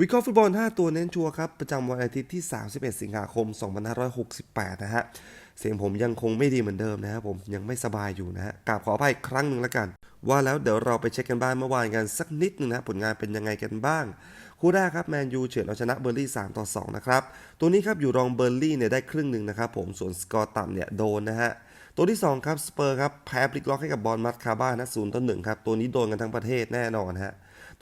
วิเคราะห์ฟุตบอล 5 ตัวเน้นชัวร์ครับ ประจำวันอาทิตย์ที่ 31 สิงหาคม 2568 นะฮะ เสียงผมยังคงไม่ดีเหมือนเดิมนะครับผมยังไม่สบายอยู่นะฮะกราบขออภัยอีกครั้งหนึ่งแล้วกัน ว่าแล้วเดี๋ยวเราไปเช็คกันบ้านเมื่อวานกันสักนิดหนึงนะผลงานเป็นยังไงกันบ้าง คู่แรกครับแมนยูเฉือนเอาชนะเบอร์ลี่ 3 ต่อ 2 นะครับ ตัวนี้ครับอยู่รองเบอร์ลี่เนี่ยได้ครึ่งหนึ่งนะครับผมส่วนสกอร์ต่ำเนี่ยโดนนะฮะตัวที่ 2 ครับสเปอร์ครับแพ้พลิกล็อกให้กับบอลมัดคาบ้านะศูนย์ต่อหนึ่งครับตัวนี้โดนกันทั้งประเทศแน่นอนฮะ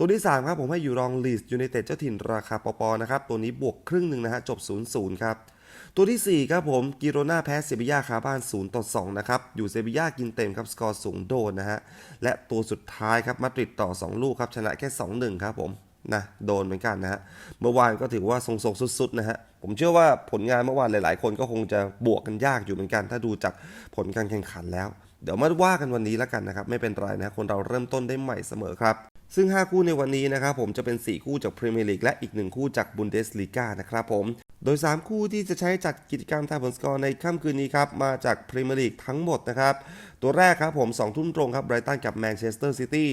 ตัวที่ 3 ครับ ผมให้อยู่รองลีสยูไนเต็ดเจ้าถิ่นราคาปอปอนะครับ ตัวนี้บวกครึ่งหนึ่งนะฮะจบ 0-0 ครับ ตัวทีสี่ 4 ครับผมกิโรนาแพ้เซบียาคาบ้าน 0 ต่อ 2 นะครับ อยู่เซบียากินเต็มครับ สกอร์สูงโดนนะฮะ และตัวสุดท้ายครับมาดริดต่อ 2 ลูกครับ ชนะแค่ 2-1 ครับผมนะโดนเหมือนกันนะฮะเมื่อวานก็ถือว่าทรงๆสุดๆนะฮะผมเชื่อว่าผลงานเมื่อวานหลาย ๆ คนก็คงจะบวกกันยากอยู่เหมือนกัน ถ้าดูจากผลการแข่งขันแล้ว เดี๋ยวมาว่ากันวันนี้แล้วกันนะครับ ไม่เป็นไรนะคนเราเริ่มต้นได้ใหม่เสมอครับ ซึ่ง 5 คู่ในวันนี้นะครับผมจะเป็น 4 คู่จากพรีเมียร์ลีกและอีก 1 คู่จากบุนเดสลีกานะครับผม โดย 3 คู่ที่จะใช้จัดกิจกรรมทายผลสกอร์ในค่ำคืนนี้ครับ มาจากพรีเมียร์ลีกทั้งหมดนะครับ ตัวแรกครับผม2ทุ่มตรงครับไบรตันกับแมนเชสเตอร์ซิตี้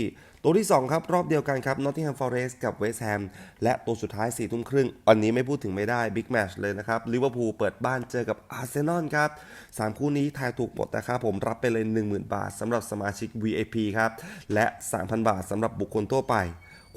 ตัวที่ 2 ครับ รอบเดียวกันครับนอตติงแฮมฟอเรสต์กับเวสต์แฮมและตัวสุดท้าย4ทุ่มครึ่งวันนี้ไม่พูดถึงไม่ได้บิ๊กแมชเลยนะครับลิเวอร์พูลเปิดบ้านเจอกับอาร์เซนอลครับสามคู่นี้ทายถูกหมดนะครับผมรับไปเลย 10,000 บาทสำหรับสมาชิก VIP ครับและ 3,000 บาทสำหรับบุคคลทั่วไป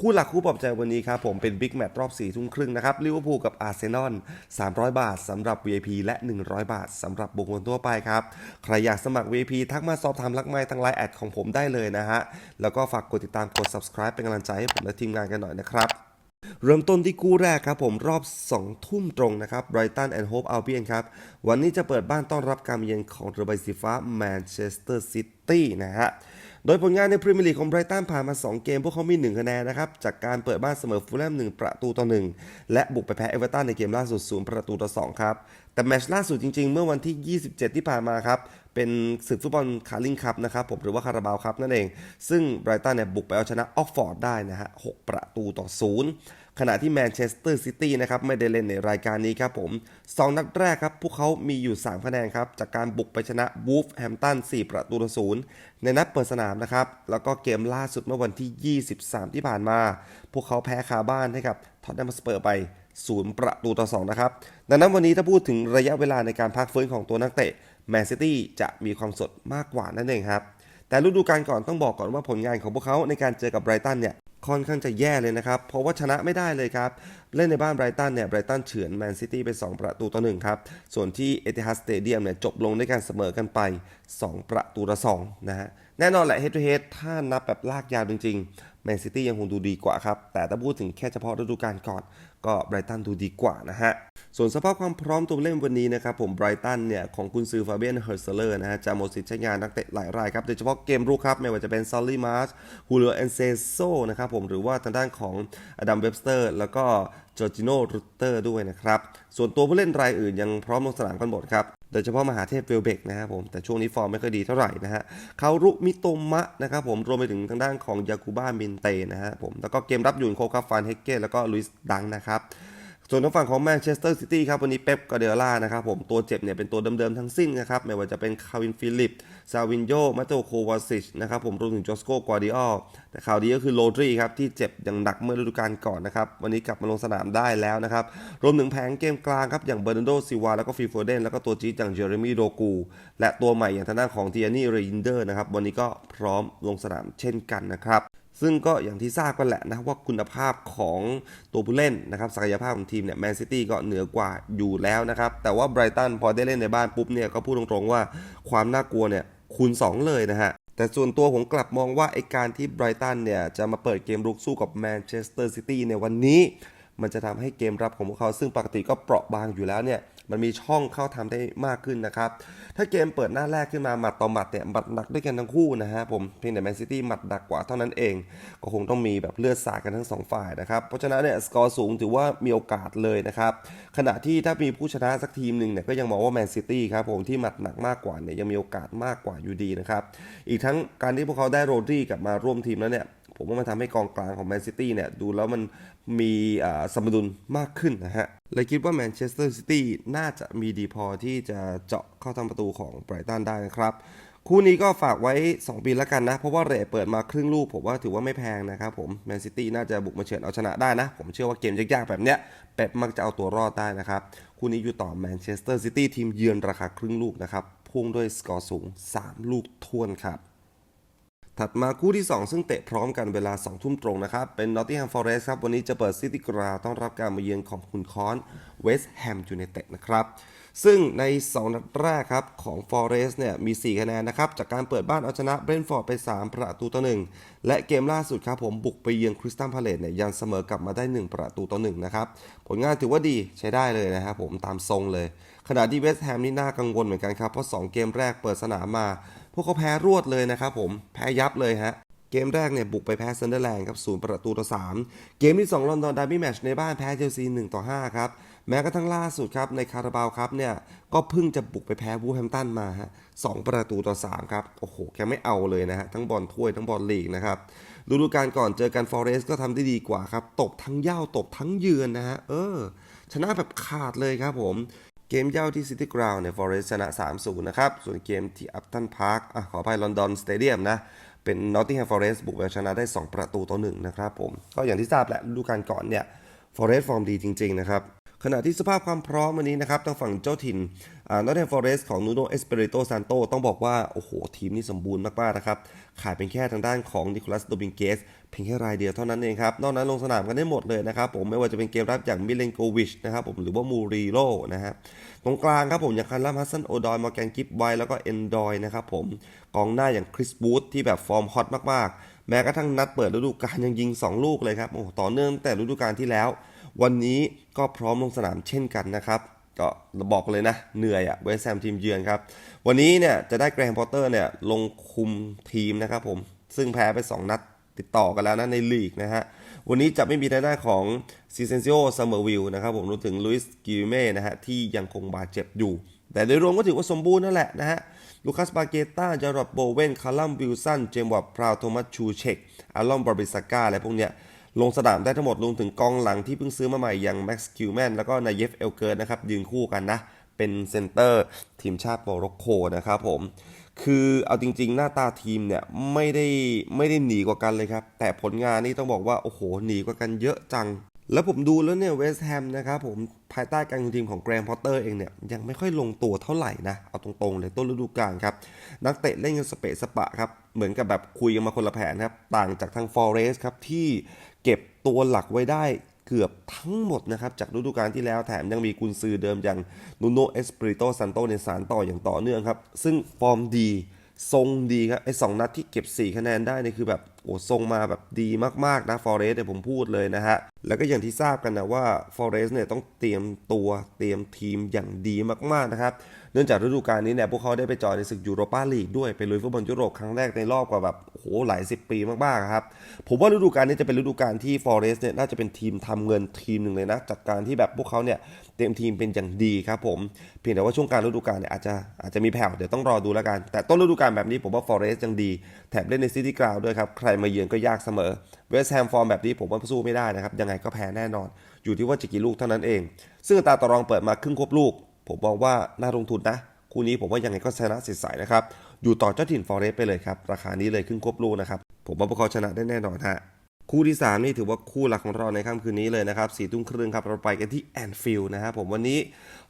คู่หลักคู่ปลอบใจวันนี้ครับผมเป็นบิ๊กแมตช์รอบ4ทุ่มครึ่งนะครับลิเวอร์พูลกับอาร์เซนอล300 บาทสำหรับ VIP และ 100 บาทสำหรับบุคคลทั่วไปครับ ใครอยากสมัคร VIP ทักมาสอบถามลักไม้ทางไลน์แอดของผมได้เลยนะฮะ แล้วก็ฝากกดติดตามกด subscribe เป็นกำลังใจให้ผมและทีมงานกันหน่อยนะครับเริ่มต้นที่คู่แรกครับผมรอบ 2 ทุ่มตรงนะครับไบรตันแอนด์โฮปอัลเบียนครับ วันนี้จะเปิดบ้านต้อนรับการเยือนของเรือใบสีฟ้าแมนเชสเตอร์ซิตี้นะฮะ โดยผลงานในพรีเมียร์ลีกของไบรตันผ่านมา 2 เกม พวกเขามี 1 คะแนนนะครับ จากการเปิดบ้านเสมอฟูลแลม1 ประตูต่อ 1 และบุกไปแพ้เอเวอเรตันในเกมล่าสุด 0 ประตูต่อ 2 ครับ แต่แมชล่าสุดจริงๆ เมื่อวันที่ 27 ที่ผ่านมาครับเป็นศึกฟุตบอลคาร์ลิงคัพนะครับผมหรือว่าคาราบาวครับนั่นเอง ซึ่งไบรตันเนี่ยบุกไปเอาชนะออกฟอร์ดได้นะฮะ 6 ประตูต่อ 0 ขณะที่แมนเชสเตอร์ซิตี้นะครับไม่ได้เล่นในรายการนี้ครับผม 2 นัดแรกครับ พวกเขามีอยู่ 3 คะแนนครับ จากการบุกไปชนะวูฟแฮมตัน4 ประตูต่อ0ในนัดเปิดสนามนะครับ แล้วก็เกมล่าสุดเมื่อวันที่ 23 ที่ผ่านมา พวกเขาแพ้คาบ้านให้กับท็อตแนมสเปอร์ไป0 ประตูต่อ 2 นะครับ ดังนั้นวันนี้ถ้าพูดถึงระยะเวลาในการพักฟื้นของตัวนักเตะแมนซิตี้จะมีความสดมากกว่านั่นเองครับแต่ฤดูกาลก่อนต้องบอกก่อนว่าผลงานของพวกเขาในการเจอกับไบรตันเนี่ย ค่อนข้างจะแย่เลยนะครับ เพราะว่าชนะไม่ได้เลยครับ เล่นในบ้านไบรตันเนี่ยไบรตันเฉือนแมนซิตี้ไป 2 ประตูต่อ1ครับ ส่วนที่เอติฮัดสเตเดียมเนี่ยจบลงด้วยการเสมอกันไป 2 ประตูต่อ2นะฮะแน่นอนแหละเฮดทูเฮดถ้านับแบบลากยาวจริงๆแมนซิตี้ยังคงดูดีกว่าครับ แต่ถ้าพูดถึงแค่เฉพาะฤดูกาลก่อน ก็ไบรตันดูดีกว่านะฮะ ส่วนสภาพความพร้อมตัวเล่นวันนี้นะครับผมไบรตันเนี่ยของคุณซือฟาเบียนเฮอร์เซเลอร์นะฮะจะหมดสิทธิ์ใช้งานนักเตะหลายรายครับ โดยเฉพาะเกมรุกครับ ไม่ว่าจะเป็นซอลลี่มาร์ชฮูเลอเอนเซโซนะครับผมหรือว่าทางด้านของอดัมเว็บสเตอร์ แล้วก็จอร์จิโนรูเตอร์ด้วยนะครับ ส่วนตัวผู้เล่นรายอื่นยังพร้อมลงสนามกันหมดครับ โดยเฉพาะมหาเทพเวลเบกนะครับผม แต่ช่วงนี้ฟอร์มไม่ค่อยดีเท่าไหร่นะฮะคารุมิโตมะนะครับผม รวมไปถึงทางด้านของยากูบ้ามินเตนะฮะผม แล้วก็เกมรับอยู่โคคาฟานเฮกเก้แล้วก็ลุยส์ดังนะครับ ส่วนทางฝั่งของแมนเชสเตอร์ซิตี้ครับวันนี้เป๊ปกาเดล่านะครับผมตัวเจ็บเนี่ยเป็นตัวเดิมๆทั้งสิ้นนะครับไม่ว่าจะเป็นคาวินฟิลิปซาวินโยมาโตโควาซิชนะครับผมรวมถึงจอสโกกวาดิออลแต่ข่าวดีก็คือโรดรีครับที่เจ็บอย่างหนักเมื่อฤดูกาลก่อนนะครับวันนี้กลับมาลงสนามได้แล้วนะครับรวมถึงแผงเกมกลางครับอย่างเบอร์นันโดซิวาแล้วก็ฟีโฟเดนแล้วก็ตัวจี๊ดอย่างเจอร์มีโดกูและตัวใหม่อย่างทางด้านของเทียนี่เรยินเดอร์นะครับวันนี้ก็พร้อมลงสนามเช่นกันนะครับ ซึ่งก็อย่างที่ทราบกันแหละนะว่าคุณภาพของตัวผู้เล่นนะครับศักยภาพของทีมเนี่ยแมนซิตี้ก็เหนือกว่าอยู่แล้วนะครับ แต่ว่าไบรตันพอได้เล่นในบ้านปุ๊บเนี่ยก็พูดตรงๆว่าความน่ากลัวเนี่ยคูณ 2 เลยนะฮะแต่ส่วนตัวผมกลับมองว่าไอการที่ไบรตันเนี่ยจะมาเปิดเกมรุกสู้กับแมนเชสเตอร์ซิตี้ในวันนี้ มันจะทำให้เกมรับของพวกเขาซึ่งปกติก็เปราะบางอยู่แล้วเนี่ย มันมีช่องเข้าทำได้มากขึ้นนะครับ ถ้าเกมเปิดหน้าแรกขึ้นมาหมัดต่อหมัดเนี่ยหมัดหนักด้วยกันทั้งคู่นะฮะผมเพียงแต่แมนซิตี้หมัดหนักกว่าเท่านั้นเอง ก็คงต้องมีแบบเลือดสาดกันทั้งสองฝ่ายนะครับเพราะฉะนั้นเนี่ยสกอร์สูงถือว่ามีโอกาสเลยนะครับขณะที่ถ้ามีผู้ชนะสักทีมหนึ่งเนี่ยก็ยังมองว่าแมนซิตี้ครับผมที่หมัดหนักมากกว่าเนี่ยยังมีโอกาสมากกว่าอยู่ดีนะครับอีกทั้งการที่พวกเขาได้โรดรีกลับมาร่วมทีมแล้วเนี่ย ผมว่ามันทำให้กองกลางของแมนซิตี้เนี่ยดูแล้วมันมีสมดุลมากขึ้นนะฮะเลยคิดว่าแมนเชสเตอร์ซิตี้น่าจะมีดีพอที่จะเจาะเข้าทำประตูของไบรตันได้นะครับคู่นี้ก็ฝากไว้ 2 ปีแล้วกันนะ เพราะว่าเรทเปิดมาครึ่งลูก ผมว่าถือว่าไม่แพงนะครับผมแมนซิตี้น่าจะบุกมาเฉือนเอาชนะได้นะ ผมเชื่อว่าเกมยากๆแบบเนี้ยเป๊ปมักจะเอาตัวรอดได้นะครับ คู่นี้อยู่ต่อแมนเชสเตอร์ซิตี้ทีมเยือนราคาครึ่งลูกนะครับ พุ่งด้วยสกอร์สูง 3 ลูกท้วนครับ ถัดมาคู่ที่ 2 ซึ่งเตะพร้อมกันเวลา 2 ทุ่มตรงนะครับ เป็น Nottingham Forest ครับ วันนี้จะเปิดซิตี้กราต้อนรับการมาเยือนของคุณคอนเวสต์แฮมยูไนเต็ดนะครับ ซึ่งใน 2 นัดแรกครับ ของ Forest เนี่ยมี 4 คะแนนนะครับ จากการเปิดบ้านเอาชนะเบรนท์ฟอร์ดไป 3 ประตูต่อ 1 และเกมล่าสุดครับผมบุกไปเยือนคริสตัลพาเลตเนี่ยยังเสมอกลับมาได้ 1 ประตูต่อ 1 นะครับ ผลงานถือว่าดีใช้ได้เลยนะครับผมตามทรงเลย ขณะที่เวสต์แฮมนี่น่ากังวลเหมือนกันครับเพราะ2เกมแรกเปิดสนามมา พวกเขาแพ้รวดเลยนะครับผมแพ้ยับเลยฮะเกมแรกเนี่ยบุกไปแพ้ซันเดอร์แลนด์ครับศูนย์ประตูต่อ 3 เกมที่ 2 ลอนดอนดาร์บี้แมชในบ้านแพ้เชลซี1ต่อ 5 ครับ แม้กระทั่งล่าสุดครับ ในคาราบาวครับเนี่ย ก็เพิ่งจะบุกไปแพ้วูแฮมป์ตันมาฮะสองประตูต่อ 3 ครับ โอ้โห แกไม่เอาเลยนะฮะ ทั้งบอลถ้วยทั้งบอลลีกนะครับฤดูกาลก่อนเจอกันฟอเรสก็ทำได้ดีกว่าครับ ตบทั้งเย่าตบทั้งเยือนนะฮะเออชนะแบบขาดเลยครับผม เกมเย่าที่ซิตี้กราวน์เนี่ยฟอเรสชนะ 3-0 นะครับ ส่วนเกมที่อัพตันพาร์คอะขออภัยลอนดอนสเตเดียมนะ เป็นนอตติงแฮมฟอร์เรสบุกไปเอาชนะได้ 2 ประตูต่อ1นะครับผม ก็อย่างที่ทราบแหละฤดูกาลก่อนเนี่ยฟอร์เรสฟอร์มดีจริง ๆ นะครับ ขณะที่สภาพความพร้อมวันนี้นะครับทางฝั่งเจ้าถิ่นอ่า Nottingham Forest ของนูโนเอสเปริโตซานโตต้องบอกว่า โอ้โห ทีมนี้สมบูรณ์มากๆนะครับ ขาดเป็นแค่ทางด้านของนิโคลัสโดบิงเกสเพียงแค่รายเดียวเท่านั้นเองครับ นอกนั้นลงสนามกันได้หมดเลยนะครับผมไม่ว่าจะเป็นเกมรับอย่างมิเลนโกวิชนะครับผมหรือว่ามูริโลนะฮะตรงกลางครับผมอย่างคันลัมฮัสซันโอดอยมอร์แกนกิฟไวแล้วก็เอนดอยนะครับผมกองหน้าอย่างคริสบูธที่แบบฟอร์มฮอตมากๆ แม้กระทั่งนัดเปิดฤดูกาลยังยิง 2 ลูกเลยครับโอ้โหต่อเนื่องแต่ฤดูกาลที่แล้ว วันนี้ก็พร้อมลงสนามเช่นกันนะครับก็บอกเลยนะ เหนื่อยอะเวสแฮมทีมเยือนครับ วันนี้เนี่ยจะได้แกรมพอตเตอร์เนี่ยลงคุมทีมนะครับผม ซึ่งแพ้ไป 2 นัดติดต่อกันแล้วนะในลีกนะฮะ วันนี้จะไม่มีทางด้านของซีเซนซิโอซัมเมอร์วิลนะครับผมรวมถึงลุยส์กิลเม่นะฮะที่ยังคงบาดเจ็บอยู่ แต่โดยรวมก็ถือว่าสมบูรณ์นั่นแหละนะฮะลูคัสบาเกต้าจารอดโบเวนคาลัมวิลสัน เจมส์วอร์ดพราวโทมัสชูเชกอารอนบาร์บิสก้าอะไรพวกเนี้ย ลงสนามได้ทั้งหมดรวมถึงกองหลังที่เพิ่งซื้อมาใหม่อย่างแม็กซ์คิวแมนแล้วก็นายเยฟเอลเกิร์นะครับยืนคู่กันนะ เป็นเซนเตอร์ทีมชาติโมร็อกโกนะครับผมคือเอาจริง ๆ หน้าตาทีมเนี่ยไม่ได้ไม่ได้หนีกว่ากันเลยครับ แต่ผลงานนี่ต้องบอกว่า โอ้โหหนีกว่ากันเยอะจัง แล้วผมดูแล้วเนี่ยเวสต์แฮมนะครับผมภายใต้การคุมทีมของแกรมพอตเตอร์เองเนี่ยยังไม่ค่อยลงตัวเท่าไหร่นะ เอาตรงๆเลยต้นฤดูกาลครับ นักเตะเล่นกันสเปะสปะครับ เหมือนกับแบบคุยกันมาคนละแผนครับ ต่างจากทางฟอเรสครับ ที่เก็บตัวหลักไว้ได้เกือบทั้งหมดนะครับ จากฤดูกาลที่แล้วแถมยังมีกุนซือเดิมอย่างนูโนเอสปริโตซันโตในสารต่ออย่างต่อเนื่องครับ ซึ่งฟอร์มดี ทรงดีครับไอ้สองนัดที่เก็บ 4 คะแนนได้นี่คือแบบโอ้ทรงมาแบบดีมากๆนะฟอเรสเนี่ยผมพูดเลยนะฮะ แล้วก็อย่างที่ทราบกันนะว่าฟอเรสเนี่ยต้องเตรียมตัวเตรียมทีมอย่างดีมากๆนะครับ เนื่องจากฤดูกาลนี้เนี่ยพวกเขาได้ไปจอยในศึกยูโรปาลีกด้วยไปลุยฟุตบอลยุโรปครั้งแรกในรอบกว่าแบบโอ้โหหลายสิบปีมากๆครับผมว่าฤดูกาลนี้จะเป็นฤดูกาลที่ฟอเรสเนี่ยน่าจะเป็นทีมทำเงินทีมหนึ่งเลยนะจากการที่แบบพวกเขาเนี่ยเตรียมทีมเป็นอย่างดีครับผมเพียงแต่ว่าช่วงกลารฤดูกาลเนี่ยอาจจะอาจจะมีแผ่วเดี๋ยวต้องรอดูแล้วกัน แต่ต้นฤดูกาลแบบนี้ผมว่าฟอเรสยังดีแถมเล่นในซิตี้กราวด้วยครับใครมาเยือนก็ยากเสมอเวสต์แฮมฟอร์มแบบนี้ผมว่าสู้ไม่ได้นะครับยังไงก็แพ้แน่นอน อยู่ที่ว่าจะกี่ลูกเท่านั้นเอง ซึ่งตาต่อรองเปิดมาครึ่งควบลูก ผมมองว่าน่าลงทุนนะ คู่นี้ผมว่ายังไงก็ชนะเสิใสายนะครับ อยู่ต่อเจ้าถิ่นฟอเรสไปเลยครับ ราคานี้เลยครึ่งควบลูกนะครับ ผมว่าพวกเขาชนะได้แน่นอนฮะคู่ที่ 3 นี่ถือว่าคู่หลักของเราในค่ำคืนนี้เลยนะครับสี่ทุ่มครึ่งครับ เราไปกันที่แอนฟิลด์นะครับผมวันนี้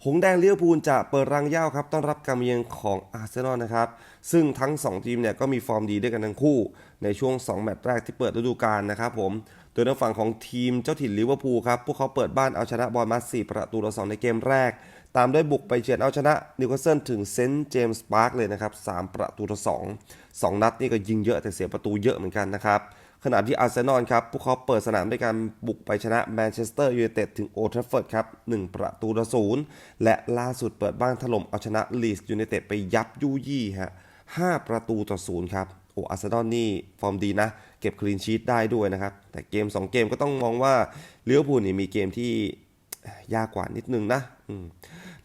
หงแดงเลี้ยวพูลจะเปิดรังย่าวครับ ต้อนรับการเยือนของอาร์เซนอลนะครับ ซึ่งทั้ง 2 ทีมเนี่ยก็มีฟอร์มดีด้วยกันทั้งคู่ ในช่วง 2 แมตช์แรกที่เปิดฤดูกาลนะครับผมโดยทางฝั่งของทีมเจ้าถิ่นลิเวอร์พูลครับ พวกเขาเปิดบ้านเอาชนะบอลมา4ประตูต่อ2ในเกมแรก ตามด้วยบุกไปเฉือนเอาชนะนิวคาสเซิลถึงเซนต์เจมส์พาร์คเลยนะครับ3ประตูต่อ2 2 นัดนี่ก็ยิงเยอะแต่เสียประตูเยอะเหมือนกันนะครับขณะที่อาร์เซนอลครับ พวกเขาเปิดสนามด้วยการบุกไปชนะแมนเชสเตอร์ยูไนเต็ดถึงโอทราฟฟอร์ดครับ1ประตูต่อศูนย์และล่าสุดเปิดบ้านถล่มเอาชนะลีสยูไนเต็ดไปยับยุยี่ฮะ5ประตูต่อศูนย์ครับ โอ้อาร์เซนอลนี่ฟอร์มดีนะ เก็บคลีนชีตได้ด้วยนะครับ แต่เกม 2 เกมก็ต้องมองว่าเลี้ยวพูลนี่มีเกมที่ ยากกว่านิดนึงนะ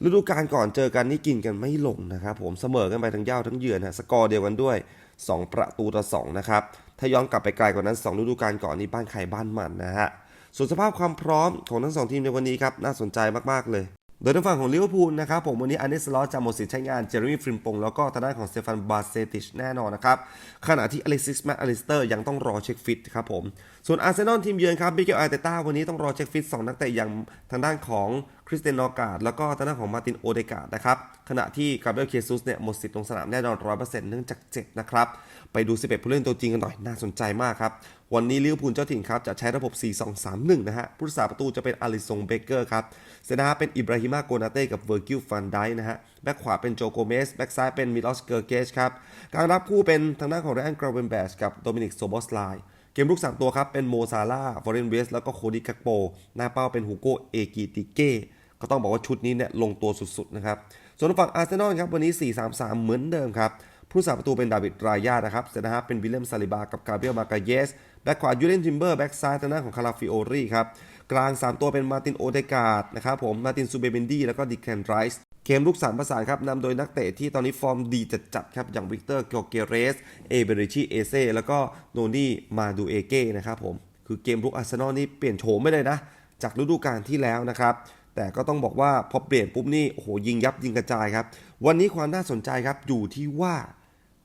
ฤดูกาลก่อนเจอกันนี่กินกันไม่ลงนะครับผมเสมอกันไปทั้งเย้าทั้งเยือนฮะสกอร์เดียวกันด้วย 2 ประตูต่อ2นะครับถ้าย้อนกลับไปไกลกว่านั้น 2 ฤดูกาลก่อนนี่บ้านใครบ้านมันนะฮะส่วนสภาพความพร้อมของทั้งสองทีมในวันนี้ครับน่าสนใจมากๆเลย โดยทางฝั่งของลิเวอร์พูลนะครับผมวันนี้อันเนสลอสจะหมดสิทธิ์ใช้งานเจอร์มี่ฟริมปงแล้วก็ทางด้านของสเตฟานบาเซติชแน่นอนนะครับ ขณะที่อเล็กซิสแมคอลิสเตอร์ยังต้องรอเช็คฟิตครับผม ส่วนอาร์เซนอลทีมเยือนครับบิเกลอาร์เตต้าวันนี้ต้องรอเช็คฟิต 2 นักเตะอย่างทางด้านของคริสเตนนอการ์ดแล้วก็ทางด้านของมาตินโอเดกาดนะครับขณะที่กาเบรียลเคซุสเนี่ยหมดสิทธิ์ลงสนามแน่นอน100%เนื่องจากเจ็บนะครับ ไปดู 11 ผู้เล่นตัวจริงกันหน่อย น่าสนใจมากครับ วันนี้ลิเวอร์พูลเจ้าถิ่นครับ จะใช้ระบบ 4-2-3-1 นะฮะ ผู้รักษาประตูจะเป็นอาริซงเบเกอร์ครับ เซนาเป็นอิบราฮิมาโกนาเต้กับเวอร์กิลฟันไดนะฮะ แบ็คขวาเป็นโจโกเมส แบ็คซ้ายเป็นมิลอสเกอร์เกชครับกลางรับคู่เป็นทางด้านของแรนกราเวนแบชกับโดมินิกโซบอสไลเกมรุก3ตัวครับเป็นโมซาลาฟอเรนเวสแล้วก็โคดิกักโป หน้าเป้าเป็นฮูโกเอกิติเก้ก็ต้องบอกว่าชุดนี้เนี่ยลงตัวสุดๆนะครับส่วนฝั่งอาร์เซนอลครับวันนี้ 4-3-3 เหมือนเดิมครับ ผู้สาประตูเป็นดาวิดรายานะครับเซนนะฮะเป็นวิลเลมซาลิบา กับกาเบรียลมากาเยส แบ็คขวายูเลนทิมเบอร์แบ็คซ้ายทางด้านของคาราฟิโอรีครับ กลาง 3 ตัวเป็นมาตินโอเดกาดนะครับผม มาตินซูเบเบนดี้ แล้วก็ดิแคนไรส์เกมลุกสามประสานครับนำโดยนักเตะที่ตอนนี้ฟอร์มดีจัดๆครับ อย่างวิกเตอร์เกเกเรส เอเบริชิเอเซแล้วก็โนนี่มาดูเอเก้นะครับผม คือเกมลุกอาร์เซนอลนี่เปลี่ยนโฉมไม่เลยนะ จากฤดูกาลที่แล้วนะครับแต่ก็ต้องบอกว่าพอเปลี่ยนปุ๊บนี่โอ้โหยิงยับยิงกระจายครับ วันนี้ความน่าสนใจครับอยู่ที่ว่า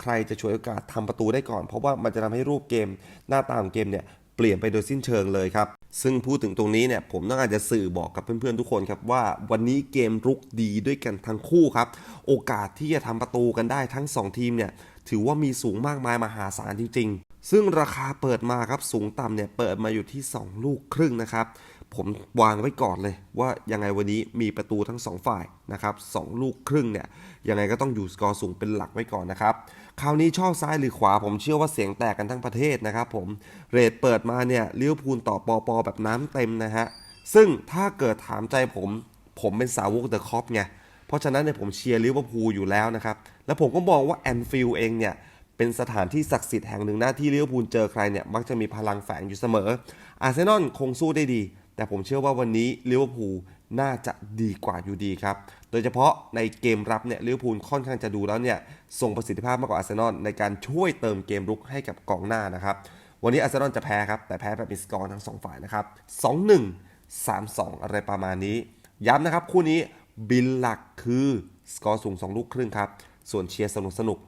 ใครจะช่วยโอกาสทำประตูได้ก่อน เพราะว่ามันจะทำให้รูปเกมหน้าตาของเกมเนี่ยเปลี่ยนไปโดยสิ้นเชิงเลยครับ ซึ่งพูดถึงตรงนี้เนี่ยผมต้องการจะสื่อบอกกับเพื่อนๆทุกคนครับว่าวันนี้เกมรุกดีด้วยกันทั้งคู่ครับ โอกาสที่จะทำประตูกันได้ทั้ง 2 ทีมเนี่ยถือว่ามีสูงมากมายมหาศาลจริงๆ ซึ่งราคาเปิดมาครับสูงต่ำเนี่ยเปิดมาอยู่ที่ 2 ลูกครึ่งนะครับ ผมวางไว้ก่อนเลยว่ายังไงวันนี้มีประตูทั้ง 2 ฝ่ายนะครับสองลูกครึ่งเนี่ยยังไงก็ต้องอยู่สกอร์สูงเป็นหลักไว้ก่อนนะครับ คราวนี้ชอบซ้ายหรือขวาผมเชื่อว่าเสียงแตกกันทั้งประเทศนะครับผมเรทเปิดมาเนี่ยลิเวอร์พูลต่อปอปอแบบน้ำเต็มนะฮะซึ่งถ้าเกิดถามใจผมผมเป็นสาวกเดอะคอปไงเพราะฉะนั้นเนี่ยผมเชียร์ลิเวอร์พูลอยู่แล้วนะครับแล้วผมก็มองว่าแอนฟิลเองเนี่ย เป็นสถานที่ศักดิ์สิทธิ์แห่งหนึ่งหน้าที่ลิเวอร์พูลเจอใครเนี่ยมักจะมีพลังแฝงอยู่เสมอ อาร์เซนอลคงสู้ได้ดี แต่ผมเชื่อว่าวันนี้ลิเวอร์พูลน่าจะดีกว่าอยู่ดีครับ โดยเฉพาะในเกมรับเนี่ยลิเวอร์พูลค่อนข้างจะดูแล้วเนี่ยส่งประสิทธิภาพมากกว่าอาร์เซนอลในการช่วยเติมเกมรุกให้กับกองหน้านะครับ วันนี้อาร์เซนอลจะแพ้ครับแต่แพ้แบบมีสกอร์ทั้งสองฝ่ายนะครับ2-1 3-2 อะไรประมาณนี้ ย้ำนะครับ คู่นี้บินหลักคือ สกอร์สูง 2 ลูกครึ่งครับ ส่วนเชียร์สนุกสนุก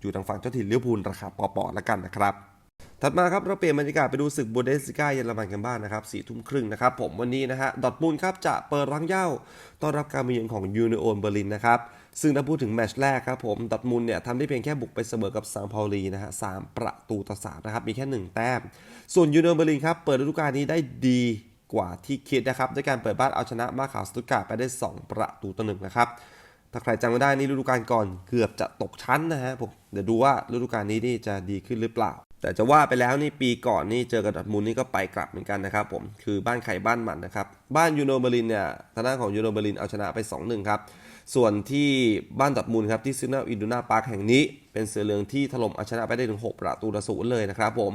อยู่ทางฝั่งเจ้าถิ่นลิเวอร์พูลราคาปอๆแล้วกันนะครับถัดมาครับเราเปลี่ยนบรรยากาศไปดูศึกบูเดสิก้าเยอรมันกันบ้างนะครับสี่ทุ่มครึ่งนะครับผมวันนี้นะฮะดอทมุนด์ครับจะเปิดรังเย้าต้อนรับการมาเยือนของยูเนโอนเบอร์ลินนะครับซึ่งถ้าพูดถึงแมตช์แรกครับผมดอทมุนด์เนี่ยทำได้เพียงแค่บุกไปเสมอกับซานเปาลีนะฮะสามประตูต่อสามนะครับมีแค่ 1 แต้ม ส่วนยูเนโอนเบอร์ลินครับเปิดฤดูกาลนี้ได้ดีกว่าที่คิดนะครับด้วยการเปิดบ้านเอาชนะมาขาวสตุตการ์ดไปได้ 2 ประตูต่อหนึ่งนะครับ ถ้าใครจำไม่ได้นี่ฤดูกาลก่อนเกือบจะตกชั้นนะฮะผมเดี๋ยวดูว่าฤดูกาลนี้นี่จะดีขึ้นหรือเปล่า แต่จะว่าไปแล้วนี่ปีก่อนนี่เจอกับดอทมุนี่ก็ไปกลับเหมือนกันนะครับผมคือบ้านใครบ้านมันนะครับบ้านยูโนเบอรินเนี่ยทางด้านของยูโนเบอรินเอาชนะไป 2-1 ครับส่วนที่บ้านดอทมุนครับที่ซินเนอินดูนาพาร์คแห่งนี้ เป็นเสือเหลืองที่ถล่มเอาชนะไปได้ถึง 6 ประตูต่อศูนย์เลยนะครับผม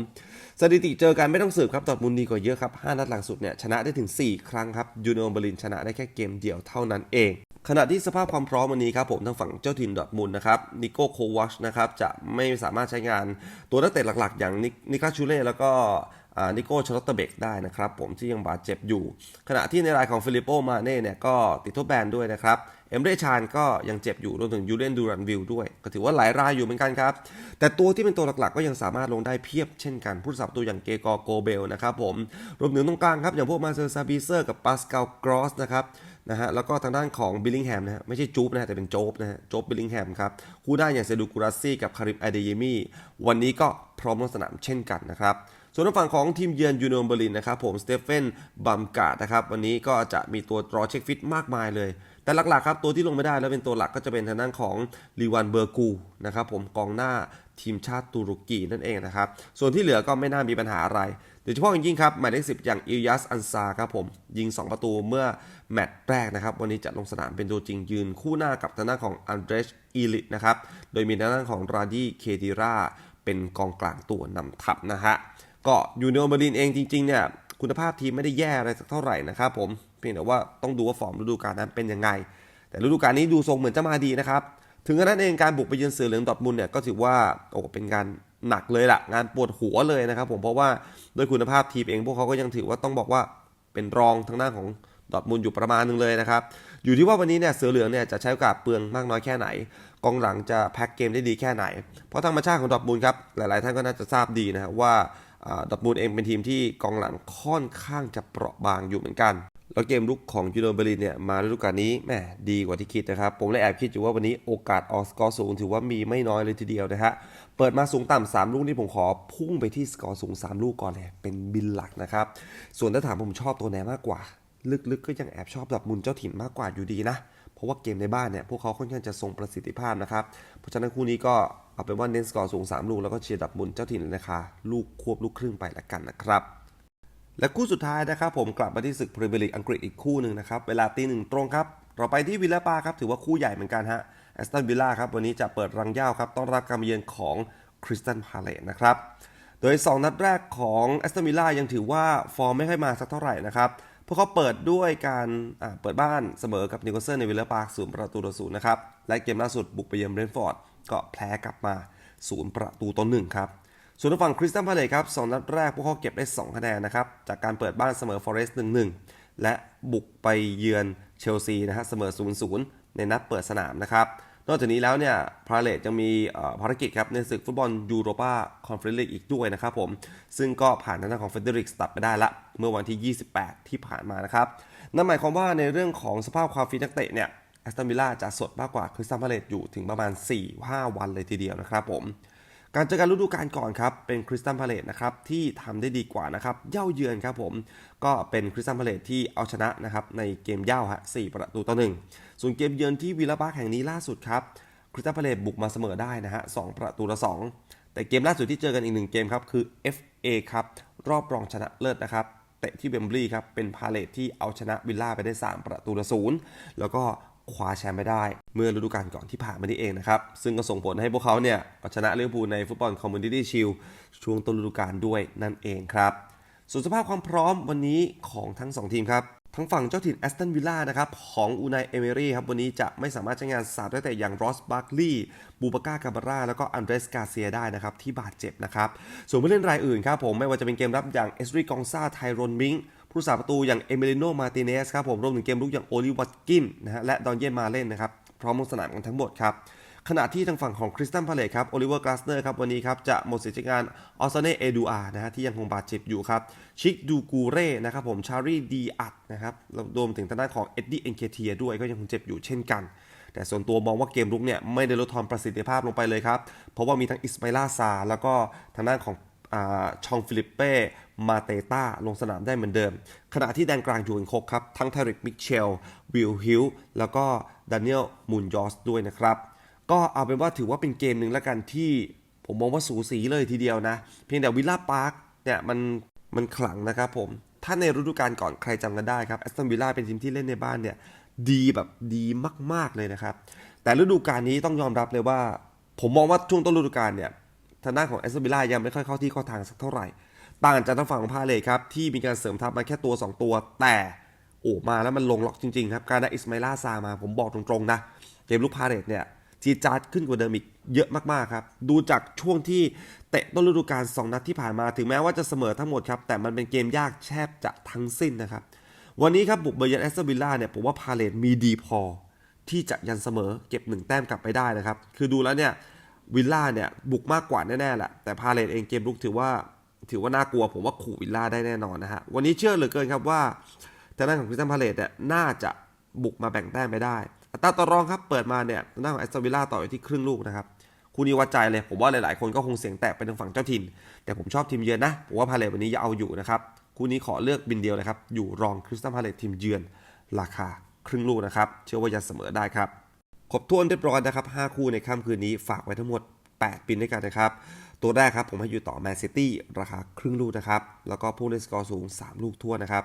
สถิติเจอกันไม่ต้องสืบครับดอทมุนด์ดีกว่าเยอะครับ 5 นัดหลังสุดเนี่ยชนะได้ถึง 4 ครั้งครับยูโนเบร์ลินชนะได้แค่เกมเดียวเท่านั้นเอง ขณะที่สภาพความพร้อมวันนี้ครับผมทางฝั่งเจ้าถิ่นดอทมุนนะครับนิโก้โควัชนะครับจะไม่สามารถใช้งานตัวนักเตะหลักๆ อย่างนิคาชูเล่แล้วก็นิโก้ชลอตเตเบกได้นะครับผมที่ยังบาดเจ็บอยู่ ขณะที่ในรายของฟิลิปโปมาเน่เนี่ยก็ติดทดแบนด้วยนะครับ เอมเรชานก็ยังเจ็บอยู่รวมถึงยูเลนดูรันวิลด้วย ก็ถือว่าหลายรายอยู่เหมือนกันครับ แต่ตัวที่เป็นตัวหลักๆ ก็ยังสามารถลงได้เพียบเช่นกันผู้สับตัวอย่างเกกอโกเบลนะครับผม รวมถึงตรงกลางครับอย่างพวกมาเซอร์ซาบิเซอร์กับปาสกาลกรอสนะครับนะฮะแล้วก็ทางด้านของบิลลิงแฮมนะฮะไม่ใช่จูบนะฮะแต่เป็นโจ๊บนะฮะโจ๊บบิลลิงแฮมครับ คู่ได้อย่างเซดูกูรัสซี่กับคาริบไอเดยมี่วันนี้ก็พร้อมลงสนามเช่นกันนะครับ ส่วนทางฝั่งของทีมเยือนยูโนเบอร์ลินนะครับผมสเตเฟนบัมการ์ดนะครับวันนี้ก็จะมีตัวรอเช็คฟิตมากมายเลย แต่หลักๆครับตัวที่ลงไม่ได้แล้วเป็นตัวหลักก็จะเป็นทางด้านของลีวันเบอร์กูนะครับผมกองหน้าทีมชาติตุรกีนั่นเองนะครับ ส่วนที่เหลือก็ไม่น่ามีปัญหาอะไร โดยเฉพาะอย่างยิ่งครับ หมายเลขสิบอย่างอิลยัสอันซาครับผม ยิง 2 ประตูเมื่อแมตช์แรกนะครับ วันนี้จะลงสนามเป็นตัวจริงยืนคู่หน้ากับทางด้านของอันเดรสอีลิตนะครับ โดยมีทางด้านของราดีเคติราเป็นกองกลางตัวนำทัพนะฮะ ก็ยูเนโอเบอร์ลินเองจริงๆเนี่ยคุณภาพทีมไม่ได้แย่อะไรสักเท่าไหร่นะครับผมเพียงแต่ว่าต้องดูว่าฟอร์มฤดูกาลนั้นเป็นยังไง แต่ฤดูกาลนี้ดูทรงเหมือนจะมาดีนะครับ ถึงกระนั้นเองการบุกไปเยือนเสือเหลืองดอร์ทมุนด์เนี่ยก็ถือว่าโอ้เป็นงานหนักเลยล่ะงานปวดหัวเลยนะครับผมเพราะว่าโดยคุณภาพทีมเองพวกเขาก็ยังถือว่าต้องบอกว่าเป็นรองทางด้านของดอทมุนด์อยู่ประมาณหนึงเลยนะครับอยู่ที่ว่าวันนี้เนี่ยเสือเหลืองเนี่ยจะใช้โอกาสเปลืองมากน้อยแค่ไหน กองหลังจะแพ็กเกมได้ดีแค่ไหน เพราะธรรมชาติของดอทมุนด์ครับหลายๆ ท่านก็น่าจะทราบดีนะครับว่า ดอทมุนเองเป็นทีมที่กองหลังค่อนข้างจะเปราะบางอยู่เหมือนกัน แล้วเกมลุกของยูโนเบอร์ลินเนี่ยมาฤดูกาลนี้แหมดีกว่าที่คิดนะครับ ผมเลยแอบคิดอยู่ว่าวันนี้โอกาสออกสกอร์สูงถือว่ามีไม่น้อยเลยทีเดียวนะฮะ เปิดมาสูงต่ำสามลูกนี่ผมขอพุ่งไปที่สกอร์สูง 3 ลูกก่อนเลยเป็นบินหลักนะครับ ส่วนถ้าถามผมชอบตัวไหนมากกว่า ลึกๆก็ยังแอบชอบดับมุนเจ้าถิ่นมากกว่าอยู่ดีนะ เพราะว่าเกมในบ้านเนี่ยพวกเขาค่อนข้างจะทรงประสิทธิภาพนะครับ เพราะฉะนั้นคู่นี้ก็เอาเป็นว่าเน้นสกอร์สูง 3 ลูกแล้วก็เชียร์ดับมุนเจ้าถิ่นเลยนะคะลูกควบลูกครึ่งไปละกันนะครับและคู่สุดท้ายนะครับผมกลับมาที่ศึกพรีเมียร์ลีกอังกฤษอีกคู่หนึ่งนะครับเวลาตีหนึ่งตรงครับเราไปที่วิลล่าปาครับถือว่าคู่ใหญ่เหมือนกันฮะแอสตันวิลล่าครับวันนี้จะเปิดรังย่าครับต้อนรับการมาเยือนของคริสตันพาเลตนะครับโดย 2 นัดแรกของแอสตันวิลล่ายังถือว่าฟอร์มไม่ค่อยมาสักเท่าไหร่นะครับ วกเขาเปิดด้วยการเปิดบ้านเสมอกับนิวคาสเซิลในวิลเล่าปาร์คศูนย์ประตูต่อศูนย์นะครับ และเกมล่าสุดบุกไปเยือนเบรนฟอร์ดก็แพ้กลับมาศูนย์ประตูต่อหนึ่งครับ ส่วนทางฝั่งคริสตันพาเลตครับสองนัดแรกพวกเขาเก็บได้ 2 คะแนนนะครับ จากการเปิดบ้านเสมอฟอเรสต์1-1และบุกไปเยือนเชลซีนะฮะเสมอ 0-0 ในนัดเปิดสนามนะครับ นอกจากนี้แล้วเนี่ยพาเลตยังมีภารกิจครับในศึกฟุตบอลยูโรปาคอนเฟอเรนซ์ลีกอีกด้วยนะครับผมซึ่งก็ผ่านทางด้านของเฟเดริกสตัดไปได้ละ เมื่อวันที่ 28 ที่ผ่านมานะครับ นั่นหมายความว่าในเรื่องของสภาพความฟิตนักเตะเนี่ยแอสตันวิลล่าจะสดมากกว่าคริสตันพาเลตอยู่ถึงประมาณ 4-5 วันเลยทีเดียวนะครับผมการเจอกันฤดูกาลก่อนครับเป็นคริสตันพาเลตนะครับที่ทำได้ดีกว่านะครับเย่าเยือนครับผมก็เป็นคริสตันพาเลตที่เอาชนะนะครับในเกมเย่าฮะ4ประตูต่อหนึ่งส่วนเกมเยือนที่วิลล่าบาร์แห่งนี้ล่าสุดครับคริสตันพาเลตบุกมาเสมอได้นะฮะ2ประตูต่อสองแต่เกมล่าสุดที่เจอกันอีกหนึ่งเกมครับคือ FA ครับรอบรองชนะเลิศนะครับ เตะที่เบมบลีย์ครับ เป็นพาเลทที่เอาชนะวิลล่าไปได้ 3 ประตูต่อศูนย์แล้วก็คว้าแชมป์ไปได้ เมื่อฤดูกาลก่อนที่ผ่านมานี่เองนะครับ ซึ่งก็ส่งผลให้พวกเขาเนี่ยเอาชนะลิเวอร์พูลในฟุตบอลคอมมูนิตี้ชิลช่วงต้นฤดูกาลด้วยนั่นเองครับส่วนสภาพความพร้อมวันนี้ของทั้ง 2 ทีมครับ ทั้งฝั่งเจ้าถิ่นแอสตันวิลล่านะครับของอูนายเอเมรี่ครับวันนี้จะไม่สามารถใช้งานสามตั้แต่อย่างรอสบาร์กลีย์บูบาก้ากาบาร่าแล้วก็อันเดรสกาเซียได้นะครับที่บาดเจ็บนะครับส่วนผู้เล่นรายอื่นครับผมไม่ว่าจะเป็นเกมรับอย่างเอสรีกองซาไทรอนมิงผู้สาประตูอย่างเอเมลิโนมาติเนสครับผมรวมถึงเกมลุกอย่างโอลิวัตกินนะฮะและดอนเยนมาเล่นนะครับพร้อมลงสนามกันทั้งหมดครับ ขณะที่ทางฝั่งของคริสตันพาเลตครับโอลิเวอร์กลาสเนอร์ครับวันนี้ครับจะหมดสิทธิ์งานออสเน่เอดูอานะฮะที่ยังคงบาดเจ็บอยู่ครับชิกดูกูเร่นะครับผมชารีดีอัดนะครับแล้วรวมถึงทางด้านของเอ็ดดี้เอ็นเคเทียด้วยก็ยังคงเจ็บอยู่เช่นกัน แต่ส่วนตัวมองว่าเกมรุกเนี่ยไม่ได้ลดทอนประสิทธิภาพลงไปเลยครับ เพราะว่ามีทั้งอิสมาลาซา แล้วก็ทางด้านของอชองฟิลิปเป้ มาเตต้า ลงสนามได้เหมือนเดิม ขณะที่แดนกลางอยู่กันครบครับ ทั้งเทริกมิเชล วิลฮิลแล้วก็ดานิเอลมูนยอสด้วยนะครับ ก็เอาเป็นว่าถือว่าเป็นเกมหนึ่งแล้วกันที่ผมมองว่าสูสีเลยทีเดียวนะ เพียงแต่วิลล่าพาร์คเนี่ยมันมันขลังนะครับผม ถ้าในฤดูกาลก่อนใครจำกันได้ครับแอสตันวิลล่าเป็นทีมที่เล่นในบ้านเนี่ยดีแบบดีมาก ๆ เลยนะครับ แต่ฤดูกาลนี้ต้องยอมรับเลยว่า ผมมองว่าช่วงต้นฤดูกาลเนี่ยทางด้านของแอสตันวิลล่ายังไม่ค่อยเข้าที่เข้าทางสักเท่าไหร่ ต่างจากทางฝั่งของพาเลทครับที่มีการเสริมทัพมาแค่ตัว 2 ตัว แต่โอ้มาแล้วมันลงล็อกจริงๆครับการได้อิสมาอิลาซามาผมบอกตรงๆนะเกมลูกพาเลทเนี่ย จีจาร์ดขึ้นกว่าเดิมอีกเยอะมากๆครับ ดูจากช่วงที่เตะต้นฤดูกาล2นัดที่ผ่านมาถึงแม้ว่าจะเสมอทั้งหมดครับ แต่มันเป็นเกมยากแทบจะทั้งสิ้นนะครับ วันนี้ครับบุกเบอร์ยันแอสตันวิลล่าเนี่ยผมว่าพาเลทมีดีพอ ที่จะยันเสมอเก็บหนึ่งแต้มกลับไปได้นะครับ คือดูแล้วเนี่ยวิลล่าเนี่ยบุกมากกว่าแน่ๆแหละแต่พาเลทเองเกมลุกถือว่าถือว่าน่ากลัวผมว่าขู่วิลล่าได้แน่นอนนะฮะวันนี้เชื่อเหลือเกินครับว่าทางด้านของคริสตันพาเลตเนี่ยน่าจะบุกมาแบ่งแต้มไปได้ อัตราต่อรองครับเปิดมาเนี่ยทางด้าของแอสตันวิลล่าต่ออยู่ที่ครึ่งลูกนะครับคู่นี้วัดใจเลย ผมว่าหลายๆ คนก็คงเสียงแตกไปทางฝั่งเจ้าถิ่น แต่ผมชอบทีมเยือนนะ ผมว่าพาเลตวันนี้จะเอาอยู่นะครับ คู่นี้ขอเลือกบินเดียวเลยครับ อยู่รองคริสตันพาเลตทีมเยือน ราคาครึ่งลูกนะครับ เชื่อว่าจะเสมอได้ครับ ครบถ้วนเรียบร้อยนะครับ 5 คู่ในค่ำคืนนี้ฝากไว้ทั้งหมด 8 ปินด้วยกันนะครับ ตัวแรกครับผมให้อยู่ต่อแมนซิตี้ราคาครึ่งลูกนะครับ แล้วก็ผู้เล่นสกอร์สูง 3 ลูกทั่วนนะครับ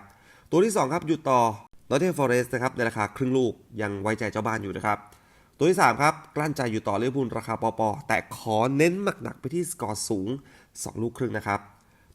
ตัวที่2ครับอยู่ต่อ นอตเทนฟอเรสต์นะครับในราคาครึ่งลูกยังไว้ใจเจ้าบ้านอยู่นะครับตัวที่ 3 ครับ กลั้นใจอยู่ต่อลิเวอร์พูลราคาปอปอแต่ขอเน้นหนักๆไปที่สกอร์สูง 2 ลูกครึ่งนะครับ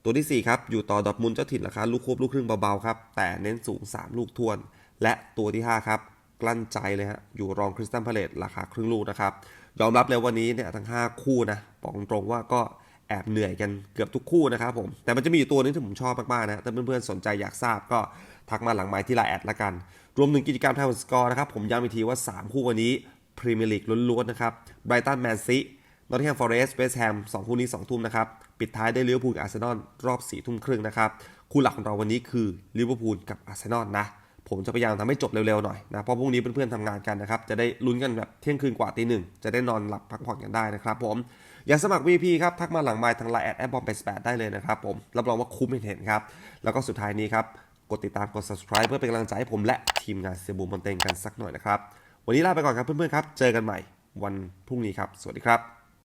ตัวที่ 4 ครับ อยู่ต่อดอทมุนด์เจ้าถิ่นราคาลูกควบลูกครึ่งเบาๆครับ แต่เน้นสูง 3 ลูกทวน และตัวที่ 5 ครับ กลั้นใจเลยฮะอยู่รองคริสตันพาเลตราคาครึ่งลูกนะครับ ยอมรับเลยวันนี้เนี่ยทั้ง 5 คู่นะบอกตรงว่าก็แออบเหนื่อยกันเกือบทุกคู่นะครับผมแต่มันจะมีอยู่ตัวนึงที่ผมชอบมากๆนะถ้าเพื่อนๆสนใจอยากทราบก็ ทักมาหลังไมค์ที่ไลน์แอดละกัน รวมถึงกิจกรรมทางสกอร์นะครับ ผมย้ำอีกทีว่า 3 คู่วันนี้พรีเมียร์ลีกล้วนๆนะครับไบรตันแมนซีนอตติงแฮมฟอเรสต์เวสต์แฮมสองคู่นี้ 2 ทุ่มนะครับ ปิดท้ายได้ลิเวอร์พูลกับอาร์เซนอลรอบ4ทุ่มครึ่งนะครับ คู่หลักของเราวันนี้คือลิเวอร์พูลกับอาร์เซนอลนะ ผมจะพยายามทำให้จบเร็วๆหน่อยนะ เพราะพรุ่งนี้เพื่อนๆทำงานกันนะครับ จะได้ลุ้นกันแบบเที่ยงคืนกว่าตีหนึ่งจะได้นอนหลับพักผ่อนกันได้นะครับผม อยากสมัคร VP ครับ ทักมาหลังไมค์ทางไลน์แอดแอปบอมเปสแปดได้เลยนะครับผม รับรองว่าคุ้มเห็นๆครับ แล้วก็สุดท้ายนี้ครับ กดติดตามกด subscribe เพื่อเป็นกำลังใจให้ผมและทีมงานเซบูมอนเตงกันสักหน่อยนะครับ วันนี้ลาไปก่อนครับเพื่อนๆครับ เจอกันใหม่วันพรุ่งนี้ครับ สวัสดีครับ